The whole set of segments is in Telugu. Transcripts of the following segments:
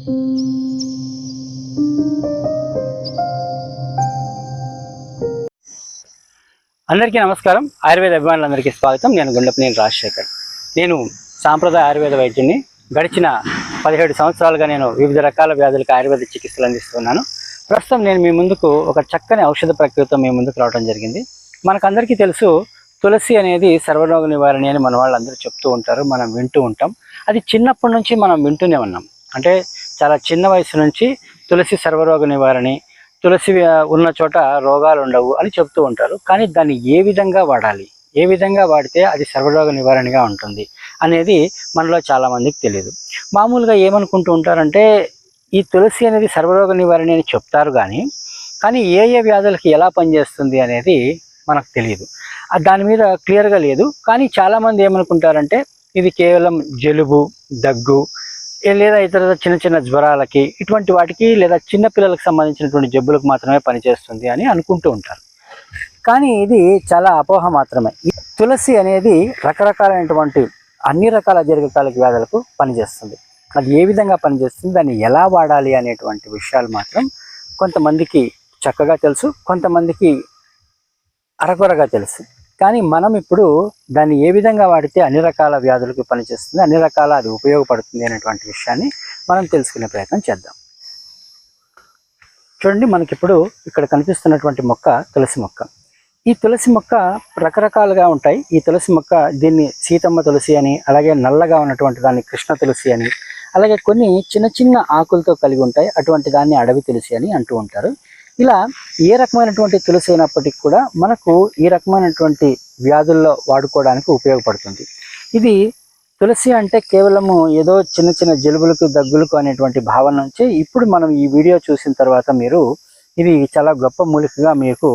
అందరికీ నమస్కారం. ఆయుర్వేద అభిమానులందరికీ స్వాగతం. నేను గుండెపనేని రాజశేఖర్. నేను సాంప్రదాయ ఆయుర్వేద వైద్యుని గడిచిన పదిహేడు సంవత్సరాలుగా నేను వివిధ రకాల వ్యాధులకు ఆయుర్వేద చికిత్సలు అందిస్తున్నాను. ప్రస్తుతం నేను మీ ముందుకు ఒక చక్కని ఔషధ ప్రక్రియతో మీ ముందుకు రావడం జరిగింది. మనకందరికీ తెలుసు తులసి అనేది సర్వరోగ నివారణ అని మన వాళ్ళందరూ చెప్తూ ఉంటారు. మనం వింటూ ఉంటాం. అది చిన్నప్పటి నుంచి మనం వింటూనే ఉన్నాం. అంటే చాలా చిన్న వయసు నుంచి తులసి సర్వరోగ నివారణి తులసి ఉన్న చోట రోగాలు ఉండవు అని చెప్తూ ఉంటారు. కానీ దాన్ని ఏ విధంగా వాడాలి? ఏ విధంగా వాడితే అది సర్వరోగ నివారణగా ఉంటుంది అనేది మనలో చాలామందికి తెలియదు మామూలుగా ఏమనుకుంటూ ఉంటారంటే ఈ తులసి అనేది సర్వరోగ నివారణ అని చెప్తారు కానీ కానీ ఏ ఏ వ్యాధులకి ఎలా పనిచేస్తుంది అనేది మనకు తెలియదు దాని మీద క్లియర్గా లేదు. కానీ చాలామంది ఏమనుకుంటారంటే ఇది కేవలం జలుబు దగ్గు లేదా ఇతర చిన్న చిన్న జ్వరాలకి ఇటువంటి వాటికి లేదా చిన్న పిల్లలకు సంబంధించినటువంటి జబ్బులకు మాత్రమే పనిచేస్తుంది అని అనుకుంటూ ఉంటారు. కానీ ఇది చాలా అపోహ మాత్రమే. తులసి అనేది రకరకాలైనటువంటి అన్ని రకాల దీర్ఘకాలిక వ్యాధులకు పనిచేస్తుంది. అది ఏ విధంగా పనిచేస్తుంది? దాన్ని ఎలా వాడాలి అనేటువంటి విషయాలు మాత్రం కొంతమందికి చక్కగా తెలుసు కొంతమందికి అరకొరగా తెలుసు. కానీ మనం ఇప్పుడు దాన్ని ఏ విధంగా వాడితే అన్ని రకాల వ్యాధులకు పనిచేస్తుంది అన్ని రకాల అది ఉపయోగపడుతుంది అనేటువంటి విషయాన్ని మనం తెలుసుకునే ప్రయత్నం చేద్దాం. చూడండి మనకిప్పుడు ఇక్కడ కనిపిస్తున్నటువంటి మొక్క తులసి మొక్క. ఈ తులసి మొక్క రకరకాలుగా ఉంటాయి. ఈ తులసి మొక్క దీన్ని సీతమ్మ తులసి అని అలాగే నల్లగా ఉన్నటువంటి దాన్ని కృష్ణ తులసి అని అలాగే కొన్ని చిన్న చిన్న ఆకులతో కలిగి ఉంటాయి. అటువంటి దాన్ని అడవి తులసి అని అంటూ ఉంటారు. ఇలా ఏ రకమైనటువంటి తులసి అయినప్పటికీ కూడా మనకు ఈ రకమైనటువంటి వ్యాధుల్లో వాడుకోవడానికి ఉపయోగపడుతుంది. ఇది తులసి అంటే కేవలము ఏదో చిన్న చిన్న జలుబులకు దగ్గులకు అనేటువంటి భావన నుంచి ఇప్పుడు మనం ఈ వీడియో చూసిన తర్వాత మీరు ఇది చాలా గొప్ప మూలికగా మీకు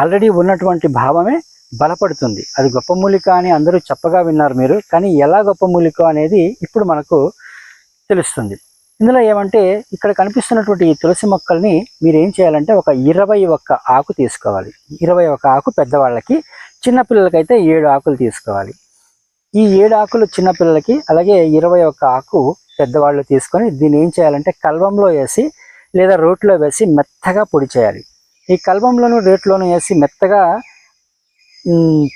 ఆల్రెడీ ఉన్నటువంటి భావమే బలపడుతుంది. అది గొప్ప మూలిక అని అందరూ చెప్పగా విన్నారు మీరు కానీ ఎలా గొప్ప మూలిక అనేది ఇప్పుడు మనకు తెలుస్తుంది. ఇందులో ఏమంటే ఇక్కడ కనిపిస్తున్నటువంటి ఈ తులసి మొక్కల్ని మీరు ఏం చేయాలంటే ఒక ఇరవై ఒక్క ఆకు తీసుకోవాలి. ఇరవై ఒక్క ఆకు పెద్దవాళ్ళకి చిన్నపిల్లలకైతే ఏడు ఆకులు తీసుకోవాలి. ఈ ఏడు ఆకులు చిన్నపిల్లలకి అలాగే ఇరవై ఒక్క ఆకు పెద్దవాళ్ళు తీసుకొని దీన్ని ఏం చేయాలంటే కల్వంలో వేసి లేదా రోట్లో వేసి మెత్తగా పొడి చేయాలి. ఈ కల్వంలోను రేట్లోను వేసి మెత్తగా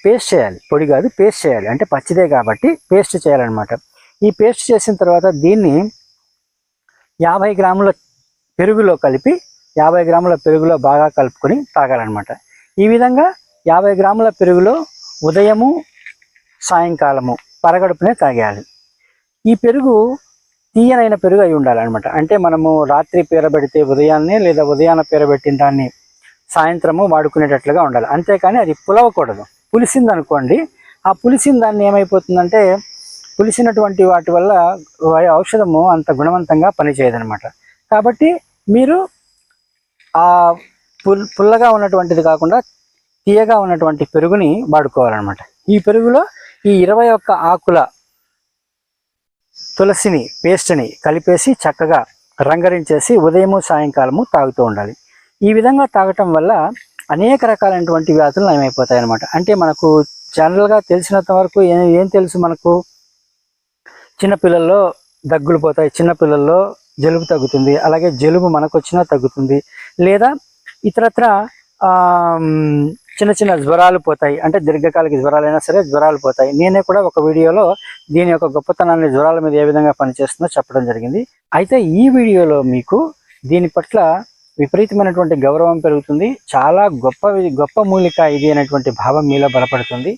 పేస్ట్ చేయాలి. పొడి కాదు పేస్ట్ చేయాలి. అంటే పచ్చిదే కాబట్టి పేస్ట్ చేయాలన్నమాట. ఈ పేస్ట్ చేసిన తర్వాత దీన్ని యాభై గ్రాముల పెరుగులో కలిపి యాభై గ్రాముల పెరుగులో బాగా కలుపుకొని తాగాలన్నమాట. ఈ విధంగా యాభై గ్రాముల పెరుగులో ఉదయము సాయంకాలము పరగడుపునే తాగేయాలి. ఈ పెరుగు తీయనైన పెరుగు అయి ఉండాలన్నమాట. అంటే మనము రాత్రి పేరబెడితే ఉదయాన్నే లేదా ఉదయాన పేరబెట్టిన దాన్ని సాయంత్రము వాడుకునేటట్లుగా ఉండాలి. అంతేకాని అది పులవకూడదు. పులిసింది అనుకోండి ఆ పులిసిన దాన్ని ఏమైపోతుందంటే పులిసినటువంటి వాటి వల్ల ఔషధము అంత గుణవంతంగా పనిచేయదనమాట కాబట్టి మీరు ఆ పుల్ పుల్లగా ఉన్నటువంటిది కాకుండా తీయగా ఉన్నటువంటి పెరుగుని వాడుకోవాలన్నమాట. ఈ పెరుగులో ఈ ఇరవై ఒక్క ఆకుల తులసిని పేస్ట్ని కలిపేసి చక్కగా రంగరించేసి ఉదయము సాయంకాలము తాగుతూ ఉండాలి. ఈ విధంగా తాగటం వల్ల అనేక రకాలైనటువంటి వ్యాధులు నయమైపోతాయి అన్నమాట అంటే మనకు జనరల్గా తెలిసినంత వరకు ఏం ఏం తెలుసు మనకు? చిన్నపిల్లల్లో దగ్గులు పోతాయి చిన్నపిల్లల్లో జలుబు తగ్గుతుంది అలాగే జలుబు మనకు వచ్చినా తగ్గుతుంది లేదా ఇతరత్ర చిన్న చిన్న జ్వరాలు పోతాయి అంటే దీర్ఘకాలిక జ్వరాలైనా సరే జ్వరాలు పోతాయి. నేనే కూడా ఒక వీడియోలో దీని యొక్క గొప్పతనాన్ని జ్వరాల మీద ఏ విధంగా పనిచేస్తుందో చెప్పడం జరిగింది. అయితే ఈ వీడియోలో మీకు దీని పట్ల విపరీతమైనటువంటి గౌరవం పెరుగుతుంది చాలా గొప్ప గొప్ప మూలిక ఇది అనేటువంటి భావం మీలో బలపడుతుంది.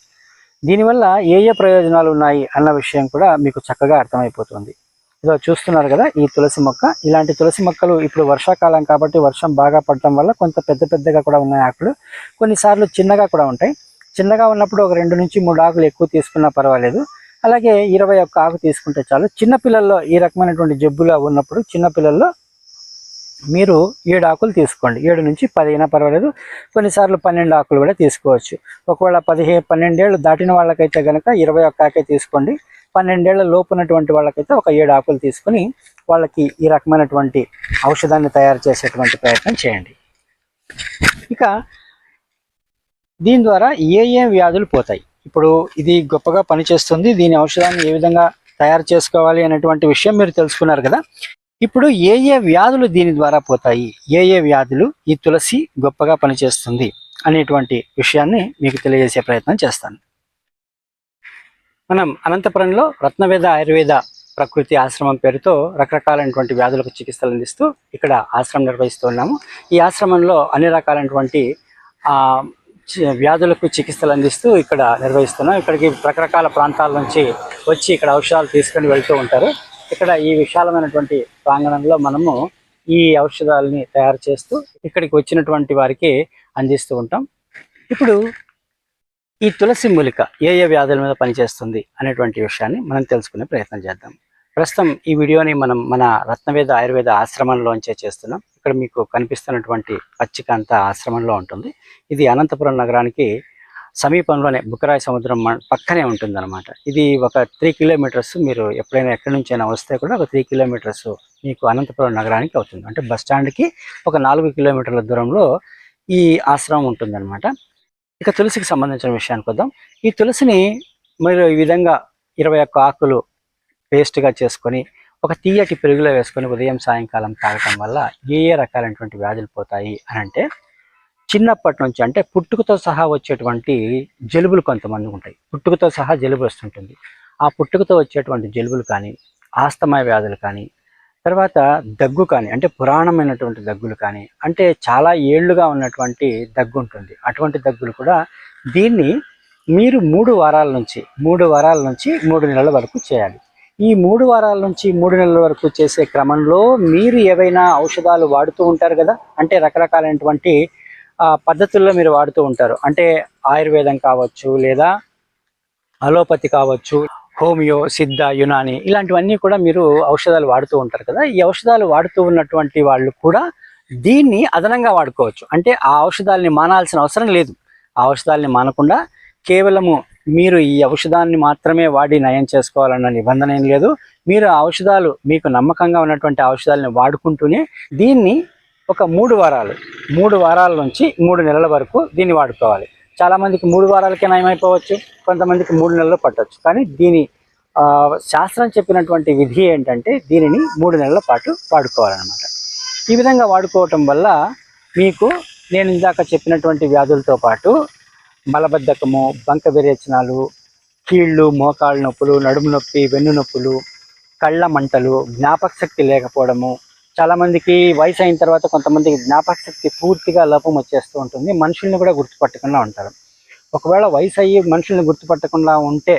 దీనివల్ల ఏ ఏ ప్రయోజనాలు ఉన్నాయి అన్న విషయం కూడా మీకు చక్కగా అర్థమైపోతుంది. ఇదో చూస్తున్నారు కదా ఈ తులసి మొక్క. ఇలాంటి తులసి మొక్కలు ఇప్పుడు వర్షాకాలం కాబట్టి వర్షం బాగా పడటం వల్ల కొంత పెద్ద పెద్దగా కూడా ఉన్నాయి ఆకులు. కొన్నిసార్లు చిన్నగా కూడా ఉంటాయి. చిన్నగా ఉన్నప్పుడు ఒక రెండు నుంచి మూడు ఆకులు ఎక్కువ తీసుకున్నా పర్వాలేదు. అలాగే ఇరవై ఒక్క ఆకు తీసుకుంటే చాలు. చిన్నపిల్లల్లో ఈ రకమైనటువంటి జబ్బులు ఉన్నప్పుడు చిన్నపిల్లల్లో మీరు ఏడు ఆకులు తీసుకోండి. ఏడు నుంచి పదిహేను పర్వాలేదు. కొన్నిసార్లు పన్నెండు ఆకులు కూడా తీసుకోవచ్చు. ఒకవేళ పదిహే పన్నెండేళ్ళు దాటిన వాళ్ళకైతే కనుక ఇరవై ఒక్క ఆకే తీసుకోండి. పన్నెండేళ్ళ లోపు ఉన్నటువంటి వాళ్ళకైతే ఒక ఏడు ఆకులు తీసుకొని వాళ్ళకి ఈ రకమైనటువంటి ఔషధాన్ని తయారు చేసేటువంటి ప్రయత్నం చేయండి. ఇక దీని ద్వారా ఏ ఏ వ్యాధులు పోతాయి? ఇప్పుడు ఇది గొప్పగా పనిచేస్తుంది. దీని ఔషధాన్ని ఏ విధంగా తయారు చేసుకోవాలి అనేటువంటి విషయం మీరు తెలుసుకున్నారు కదా. ఇప్పుడు ఏ ఏ వ్యాధులు దీని ద్వారా పోతాయి? ఏ ఏ వ్యాధులు ఈ తులసి గొప్పగా పనిచేస్తుంది అనేటువంటి విషయాన్ని మీకు తెలియజేసే ప్రయత్నం చేస్తాను. మనం అనంతపురంలో రత్నవేద ఆయుర్వేద ప్రకృతి ఆశ్రమం పేరుతో రకరకాలైనటువంటి వ్యాధులకు చికిత్సలు అందిస్తూ ఇక్కడ ఆశ్రమం నిర్వహిస్తున్నాము. ఈ ఆశ్రమంలో అన్ని రకాలైనటువంటి ఆ, వ్యాధులకు చికిత్సలు అందిస్తూ ఇక్కడ నిర్వహిస్తున్నాం. ఇక్కడికి రకరకాల ప్రాంతాల నుంచి వచ్చి ఇక్కడ ఔషధాలు తీసుకొని వెళ్తూ ఉంటారు. ఇక్కడ ఈ విశాలమైనటువంటి ప్రాంగణంలో మనము ఈ ఔషధాలని తయారు చేస్తూ ఇక్కడికి వచ్చినటువంటి వారికి అందిస్తూ ఉంటాం. ఇప్పుడు ఈ తులసి మూలిక ఏ ఏ వ్యాధుల మీద పనిచేస్తుంది అనేటువంటి విషయాన్ని మనం తెలుసుకునే ప్రయత్నం చేద్దాం. ప్రస్తుతం ఈ వీడియోని మనం మన రత్నవేద ఆయుర్వేద ఆశ్రమంలోంచే చేస్తున్నాం. ఇక్కడ మీకు కనిపిస్తున్నటువంటి పచ్చిక అంతా ఆశ్రమంలో ఉంటుంది. ఇది అనంతపురం నగరానికి సమీపంలోనే బుక్కరాయ సముద్రం మ- పక్కనే ఉంటుందన్నమాట. ఇది ఒక త్రీ కిలోమీటర్స్ మీరు ఎప్పుడైనా ఎక్కడి నుంచైనా వస్తే కూడా ఒక త్రీ కిలోమీటర్స్ మీకు అనంతపురం నగరానికి అవుతుంది. అంటే బస్ స్టాండ్కి ఒక నాలుగు కిలోమీటర్ల దూరంలో ఈ ఆశ్రమం ఉంటుందన్నమాట. ఇక తులసికి సంబంధించిన విషయానికి వద్దాం. ఈ తులసిని మీరు ఈ విధంగా ఇరవై ఒక్క ఆకులు పేస్ట్గా చేసుకొని ఒక తీయటి పెరుగులో వేసుకొని ఉదయం సాయంకాలం తాగటం వల్ల ఏ ఏ రకాలైనటువంటి వ్యాధులు పోతాయి అని అంటే చిన్నప్పటి నుంచి అంటే పుట్టుకతో సహా వచ్చేటువంటి జలుబులు కొంతమంది ఉంటాయి. పుట్టుకతో సహా జలుబు వస్తుంటుంది. ఆ పుట్టుకతో వచ్చేటువంటి జలుబులు కానీ ఆస్తమయ వ్యాధులు కానీ తర్వాత దగ్గు కానీ అంటే పురాణమైనటువంటి దగ్గులు కానీ అంటే చాలా ఏళ్ళుగా ఉన్నటువంటి దగ్గు ఉంటుంది. అటువంటి దగ్గులు కూడా దీన్ని మీరు మూడు వారాల నుంచి మూడు వారాల నుంచి మూడు నెలల వరకు చేయాలి. ఈ మూడు వారాల నుంచి మూడు నెలల వరకు చేసే క్రమంలో మీరు ఏవైనా ఔషధాలు వాడుతూ ఉంటారు కదా? అంటే రకరకాలైనటువంటి పద్ధతుల్లో మీరు వాడుతూ ఉంటారు. అంటే ఆయుర్వేదం కావచ్చు లేదా అలోపతి కావచ్చు హోమియో సిద్ధ యునాని ఇలాంటివన్నీ కూడా మీరు ఔషధాలు వాడుతూ ఉంటారు కదా. ఈ ఔషధాలు వాడుతూ ఉన్నటువంటి వాళ్ళు కూడా దీన్ని అదనంగా వాడుకోవచ్చు. అంటే ఆ ఔషధాలని మానాల్సిన అవసరం లేదు. ఆ ఔషధాలని మానకుండా కేవలము మీరు ఈ ఔషధాన్ని మాత్రమే వాడి నయం చేసుకోవాలన్న నిబంధన ఏం లేదు. మీరు ఆ ఔషధాలు మీకు నమ్మకంగా ఉన్నటువంటి ఔషధాలని వాడుకుంటూనే దీన్ని ఒక మూడు వారాలు. మూడు వారాల నుంచి మూడు నెలల వరకు దీన్ని వాడుకోవాలి. చాలామందికి మూడు వారాలకే నయమైపోవచ్చు కొంతమందికి మూడు నెలలు పట్టవచ్చు కానీ దీని శాస్త్రం చెప్పినటువంటి విధి ఏంటంటే దీనిని మూడు నెలల పాటు వాడుకోవాలన్నమాట. ఈ విధంగా వాడుకోవటం వల్ల మీకు నేను ఇందాక చెప్పినటువంటి వ్యాధులతో పాటు మలబద్ధకము బంక విరేచనాలు కీళ్ళు మోకాళ్ళ నొప్పులు నడుము నొప్పి వెన్ను నొప్పులు కళ్ళ మంటలు జ్ఞాపక శక్తి లేకపోవడము చాలా మందికి వయసు అయిన తర్వాత కొంతమందికి జ్ఞాపక శక్తి పూర్తిగా లోపం వచ్చేస్తూ ఉంటుంది. మనుషుల్ని కూడా గుర్తుపట్టకుండా ఉంటారు. ఒకవేళ వయసు అయ్యి మనుషుల్ని గుర్తుపట్టకుండా ఉంటే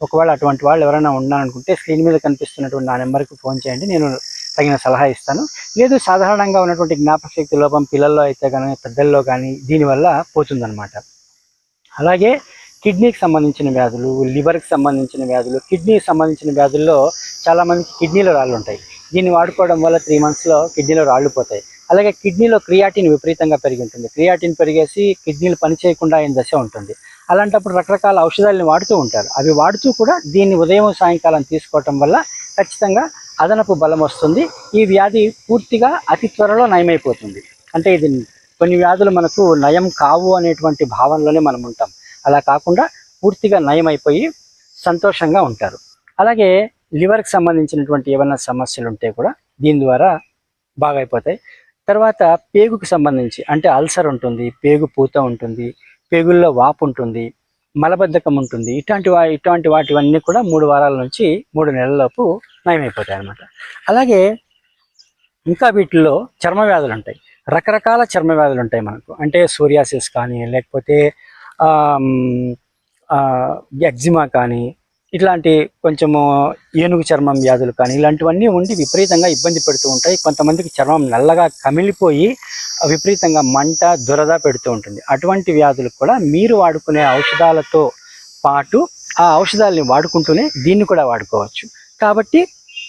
ఒకవేళ అటువంటి వాళ్ళు ఎవరైనా ఉన్నారనుకుంటే స్క్రీన్ మీద కనిపిస్తున్నటువంటి నా నెంబర్కి ఫోన్ చేయండి. నేను తగిన సలహా ఇస్తాను. లేదు సాధారణంగా ఉన్నటువంటి జ్ఞాపక శక్తి లోపం పిల్లల్లో అయితే కానీ పెద్దల్లో కానీ దీనివల్ల పోతుందన్నమాట. అలాగే కిడ్నీకి సంబంధించిన వ్యాధులు లివర్కి సంబంధించిన వ్యాధులు కిడ్నీకి సంబంధించిన వ్యాధుల్లో చాలామందికి కిడ్నీలో రాళ్ళు ఉంటాయి. దీన్ని వాడుకోవడం వల్ల త్రీ మంత్స్లో కిడ్నీలో రాళ్ళు పోతాయి. అలాగే కిడ్నీలో క్రియాటిన్ విపరీతంగా పెరిగి ఉంటుంది క్రియాటిన్ పెరిగేసి కిడ్నీలు పనిచేయకుండా అయిన దశ ఉంటుంది. అలాంటప్పుడు రకరకాల ఔషధాలను వాడుతూ ఉంటారు. అవి వాడుతూ కూడా దీన్ని ఉదయం సాయంకాలం తీసుకోవటం వల్ల ఖచ్చితంగా అదనపు బలం వస్తుంది. ఈ వ్యాధి పూర్తిగా అతి త్వరలో నయమైపోతుంది. అంటే ఇది కొన్ని వ్యాధులు మనకు నయం కావు అనేటువంటి భావనలోనే మనం ఉంటాం. అలా కాకుండా పూర్తిగా నయమైపోయి సంతోషంగా ఉంటారు. అలాగే లివర్కి సంబంధించినటువంటి ఏమైనా సమస్యలు ఉంటే కూడా దీని ద్వారా బాగైపోతాయి. తర్వాత పేగుకు సంబంధించి అంటే అల్సర్ ఉంటుంది పేగు పూత ఉంటుంది పేగుల్లో వాపు ఉంటుంది మలబద్ధకం ఉంటుంది. ఇట్లాంటి వా ఇటువంటి వాటివన్నీ కూడా మూడు వారాల నుంచి మూడు నెలలలోపు నయమైపోతాయి అన్నమాట. అలాగే ఇంకా వీటిల్లో చర్మ వ్యాధులు ఉంటాయి రకరకాల చర్మ వ్యాధులు ఉంటాయి మనకు. అంటే సోరియాసిస్ కానీ లేకపోతే ఎగ్జిమా కానీ ఇట్లాంటి కొంచెము ఏనుగు చర్మం వ్యాధులు కానీ ఇలాంటివన్నీ ఉండి విపరీతంగా ఇబ్బంది పెడుతూ ఉంటాయి. కొంతమందికి చర్మం నల్లగా కమిలిపోయి విపరీతంగా మంట దురద పెడుతూ ఉంటుంది. అటువంటి వ్యాధులకు కూడా మీరు వాడుకునే ఔషధాలతో పాటు ఆ ఔషధాలని వాడుకుంటూనే దీన్ని కూడా వాడుకోవచ్చు. కాబట్టి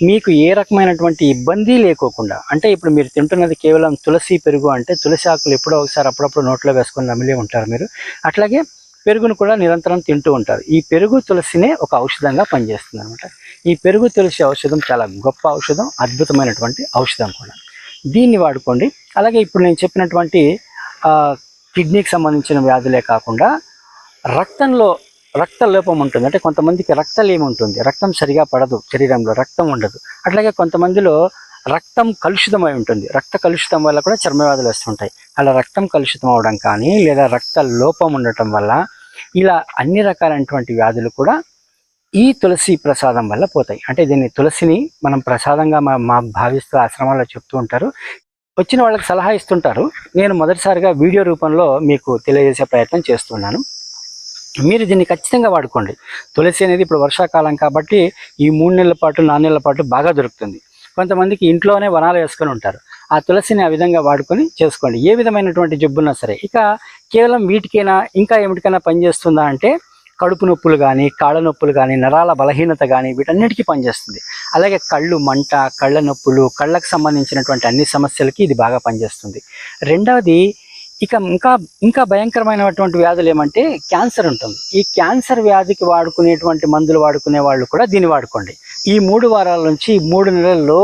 మీకు ఏ రకమైనటువంటి ఇబ్బంది లేకోకుండా అంటే ఇప్పుడు మీరు తింటున్నది కేవలం తులసి పెరుగు అంటే తులసి ఆకులు ఎప్పుడో ఒకసారి అప్పుడప్పుడు నోట్లో వేసుకొని నమిలే ఉంటారు మీరు. అట్లాగే పెరుగును కూడా నిరంతరం తింటూ ఉంటారు. ఈ పెరుగు తులసినే ఒక ఔషధంగా పనిచేస్తుంది అనమాట ఈ పెరుగు తులసి ఔషధం చాలా గొప్ప ఔషధం అద్భుతమైనటువంటి ఔషధం కూడా. దీన్ని వాడుకోండి. అలాగే ఇప్పుడు నేను చెప్పినటువంటి కిడ్నీకి సంబంధించిన వ్యాధులే కాకుండా రక్తంలో రక్త లోపం ఉంటుంది. అంటే కొంతమందికి రక్తలేమి ఉంటుంది? రక్తం సరిగా పడదు. శరీరంలో రక్తం ఉండదు. అట్లాగే కొంతమందిలో రక్తం కలుషితమై ఉంటుంది. రక్త కలుషితం వల్ల కూడా చర్మ వ్యాధులు వస్తుంటాయి. అలా రక్తం కలుషితం అవడం కానీ లేదా రక్త లోపం ఉండటం వల్ల ఇలా అన్ని రకాలైనటువంటి వ్యాధులు కూడా ఈ తులసి ప్రసాదం వల్ల పోతాయి. అంటే దీన్ని తులసిని మనం ప్రసాదంగా మా మా భావిస్తూ ఆశ్రమాల్లో చెప్తూ ఉంటారు. వచ్చిన వాళ్ళకి సలహా ఇస్తుంటారు. నేను మొదటిసారిగా వీడియో రూపంలో మీకు తెలియజేసే ప్రయత్నం చేస్తున్నాను. మీరు దీన్ని ఖచ్చితంగా వాడుకోండి. తులసి అనేది ఇప్పుడు వర్షాకాలం కాబట్టి ఈ మూడు నెలల పాటు నాలుగు నెలల పాటు బాగా దొరుకుతుంది. కొంతమందికి ఇంట్లోనే వనాలు వేసుకొని ఉంటారు. ఆ తులసిని ఆ విధంగా వాడుకొని చేసుకోండి. ఏ విధమైనటువంటి జబ్బున్నా సరే ఇక కేవలం వీటికైనా ఇంకా ఏమిటికైనా పనిచేస్తుందా అంటే కడుపు నొప్పులు కానీ కాళ్ళ నొప్పులు కానీ నరాల బలహీనత కానీ వీటన్నిటికీ పనిచేస్తుంది. అలాగే కళ్ళు మంట కళ్ళ నొప్పులు కళ్ళకు సంబంధించినటువంటి అన్ని సమస్యలకి ఇది బాగా పనిచేస్తుంది. రెండవది ఇక ఇంకా ఇంకా భయంకరమైనటువంటి వ్యాధులు ఏమంటే క్యాన్సర్ ఉంటుంది. ఈ క్యాన్సర్ వ్యాధికి వాడుకునేటువంటి మందులు వాడుకునే వాళ్ళు కూడా దీన్ని వాడుకోండి. ఈ మూడు వారాల నుంచి మూడు నెలల్లో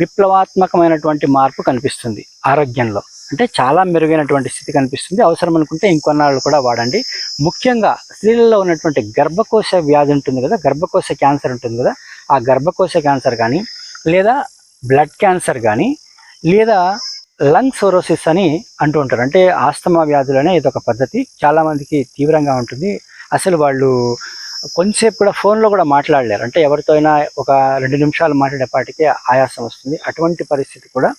విప్లవాత్మకమైనటువంటి మార్పు కనిపిస్తుంది ఆరోగ్యంలో. అంటే చాలా మెరుగైనటువంటి స్థితి కనిపిస్తుంది. అవసరం అనుకుంటే ఇంకొన్నాళ్ళు కూడా వాడండి. ముఖ్యంగా స్త్రీలలో ఉన్నటువంటి గర్భకోశ వ్యాధి ఉంటుంది కదా గర్భకోశ క్యాన్సర్ ఉంటుంది కదా ఆ గర్భకోశ క్యాన్సర్ కానీ లేదా బ్లడ్ క్యాన్సర్ కానీ లేదా లంగ్ సోరోసిస్ అని అంటూ ఉంటారు. అంటే ఆస్తమా వ్యాధులనే ఇది ఒక పద్ధతి చాలామందికి తీవ్రంగా ఉంటుంది. అసలు వాళ్ళు కొంతసేపు కూడా ఫోన్లో కూడా మాట్లాడలేరు. అంటే ఎవరితో అయినా ఒక రెండు నిమిషాలు మాట్లాడేపాటికే ఆయాసం వస్తుంది. అటువంటి పరిస్థితి కూడా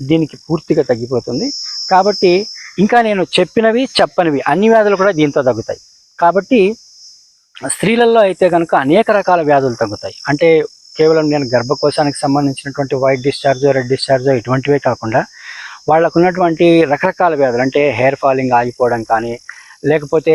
దీనికి పూర్తిగా తగ్గిపోతుంది. కాబట్టి ఇంకా నేను చెప్పినవి చెప్పనివి అన్ని వ్యాధులు కూడా దీంతో తగ్గుతాయి. కాబట్టి స్త్రీలలో అయితే కనుక అనేక రకాల వ్యాధులు తగ్గుతాయి. అంటే కేవలం నేను గర్భకోశానికి సంబంధించినటువంటి వైట్ డిశ్చార్జ్ రెడ్ డిశ్చార్జ్ ఇటువంటివే కాకుండా వాళ్ళకు ఉన్నటువంటి రకరకాల వ్యాధులు అంటే హెయిర్ ఫాలింగ్ ఆగిపోవడం కానీ లేకపోతే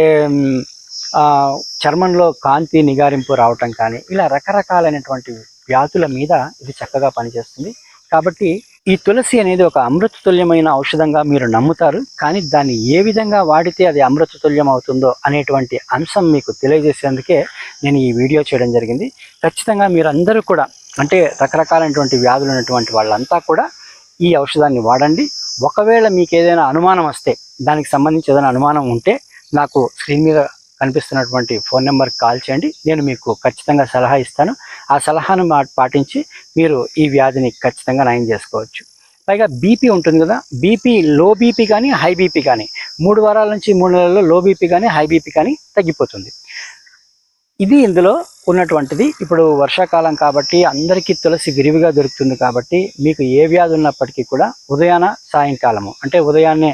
చర్మంలో కాంతి నిగారింపు రావటం కానీ ఇలా రకరకాలైనటువంటి వ్యాధుల మీద ఇది చక్కగా పనిచేస్తుంది. కాబట్టి ఈ తులసి అనేది ఒక అమృత తుల్యమైన ఔషధంగా మీరు నమ్ముతారు. కానీ దాన్ని ఏ విధంగా వాడితే అది అమృత తుల్యం అవుతుందో అనేటువంటి అంశం మీకు తెలియజేసేందుకే నేను ఈ వీడియో చేయడం జరిగింది. ఖచ్చితంగా మీరందరూ కూడా అంటే రకరకాలైనటువంటి వ్యాధులు ఉన్నటువంటి వాళ్ళంతా కూడా ఈ ఔషధాన్ని వాడండి. ఒకవేళ మీకు ఏదైనా అనుమానం వస్తే దానికి సంబంధించి ఏదైనా అనుమానం ఉంటే నాకు స్క్రీన్ మీద కనిపిస్తున్నటువంటి ఫోన్ నెంబర్కి కాల్ చేయండి. నేను మీకు ఖచ్చితంగా సలహా ఇస్తాను. ఆ సలహాను మా పాటించి మీరు ఈ వ్యాధిని ఖచ్చితంగా నయం చేసుకోవచ్చు. పైగా బీపీ ఉంటుంది కదా బీపీ లో బీపీ కానీ హై బీపీ కానీ మూడు వారాల నుంచి మూడు నెలల్లో లో బీపీ కానీ హై బీపీ కానీ తగ్గిపోతుంది. ఇది ఇందులో ఉన్నటువంటిది. ఇప్పుడు వర్షాకాలం కాబట్టి అందరికీ తులసి విరివిగా దొరుకుతుంది కాబట్టి మీకు ఏ వ్యాధి ఉన్నప్పటికీ కూడా ఉదయాన సాయంకాలము అంటే ఉదయాన్నే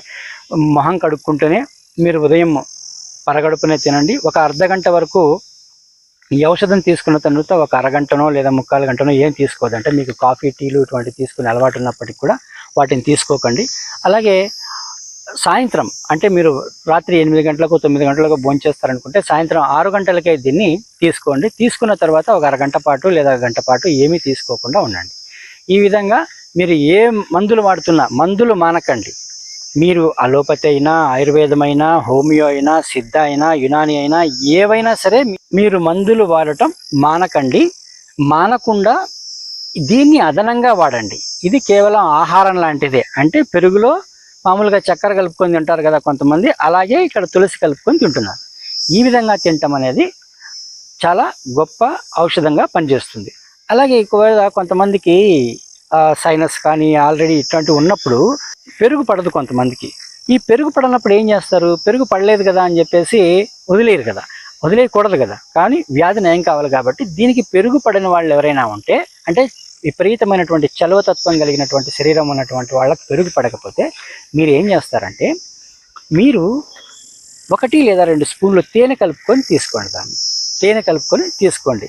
మొహం కడుక్కుంటేనే మీరు ఉదయం పరగడుపునే తినండి. ఒక అర్ధ గంట వరకు ఈ ఔషధం తీసుకున్న తర్వాత ఒక అరగంటనో లేదా ముక్కాలు గంటనో ఏం తీసుకోదంటే మీకు కాఫీ టీలు ఇటువంటి తీసుకునే అలవాటు ఉన్నప్పటికీ కూడా వాటిని తీసుకోకండి. అలాగే సాయంత్రం అంటే మీరు రాత్రి ఎనిమిది గంటలకు తొమ్మిది గంటలకు భోంచేస్తారనుకుంటే సాయంత్రం ఆరు గంటలకే దీన్ని తీసుకోండి. తీసుకున్న తర్వాత ఒక అరగంట పాటు లేదా గంట పాటు ఏమీ తీసుకోకుండా ఉండండి. ఈ విధంగా మీరు ఏ మందులు వాడుతున్నా మందులు మానకండి. మీరు అలోపతి అయినా ఆయుర్వేదమైనా హోమియో అయినా సిద్ధ అయినా యునాని అయినా ఏవైనా సరే మీరు మందులు వాడటం మానకండి. మానకుండా దీన్ని అదనంగా వాడండి. ఇది కేవలం ఆహారం లాంటిదే. అంటే పెరుగులో మామూలుగా చక్కెర కలుపుకొని తింటారు కదా కొంతమంది అలాగే ఇక్కడ తులసి కలుపుకొని తింటున్నారు. ఈ విధంగా తినటం అనేది చాలా గొప్ప ఔషధంగా పనిచేస్తుంది. అలాగే ఒకవేళ కొంతమందికి సైనస్ కానీ ఆల్రెడీ ఇట్లాంటివి ఉన్నప్పుడు పెరుగు పడదు కొంతమందికి. ఈ పెరుగు పడనప్పుడు ఏం చేస్తారు? పెరుగు పడలేదు కదా అని చెప్పేసి వదిలేరు కదా. వదిలేయకూడదు కదా. కానీ వ్యాధి నయం కావాలి కాబట్టి దీనికి పెరుగు పడిన వాళ్ళు ఎవరైనా ఉంటే అంటే విపరీతమైనటువంటి చలవతత్వం కలిగినటువంటి శరీరం ఉన్నటువంటి వాళ్ళకి పెరుగు పడకపోతే మీరు ఏం చేస్తారంటే మీరు ఒకటి లేదా రెండు స్పూన్లు తేనె కలుపుకొని తీసుకోండి దాన్ని. తేనె కలుపుకొని తీసుకోండి.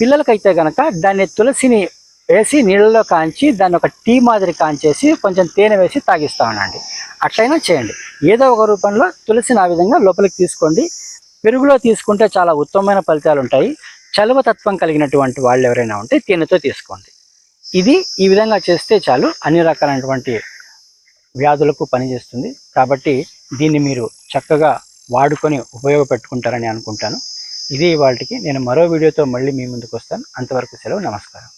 పిల్లలకైతే కనుక దాన్ని తులసిని వేసి నీళ్ళలో కాంచి దాన్ని ఒక టీ మాదిరి కాంచేసి కొంచెం తేనె వేసి తాగిస్తూ ఉండండి. అట్లయినా చేయండి. ఏదో ఒక రూపంలో తులసిని ఆ విధంగా లోపలికి తీసుకోండి. పెరుగులో తీసుకుంటే చాలా ఉత్తమమైన ఫలితాలు ఉంటాయి. చలువతత్వం కలిగినటువంటి వాళ్ళు ఎవరైనా ఉంటే తేనెతో తీసుకోండి. ఇది ఈ విధంగా చేస్తే చాలు అన్ని రకాలైనటువంటి వ్యాధులకు పనిచేస్తుంది. కాబట్టి దీన్ని మీరు చక్కగా వాడుకొని ఉపయోగపెట్టుకుంటారని అనుకుంటాను. ఇది వాటికి నేను మరో వీడియోతో మళ్ళీ మీ ముందుకు వస్తాను. అంతవరకు సెలవు నమస్కారం.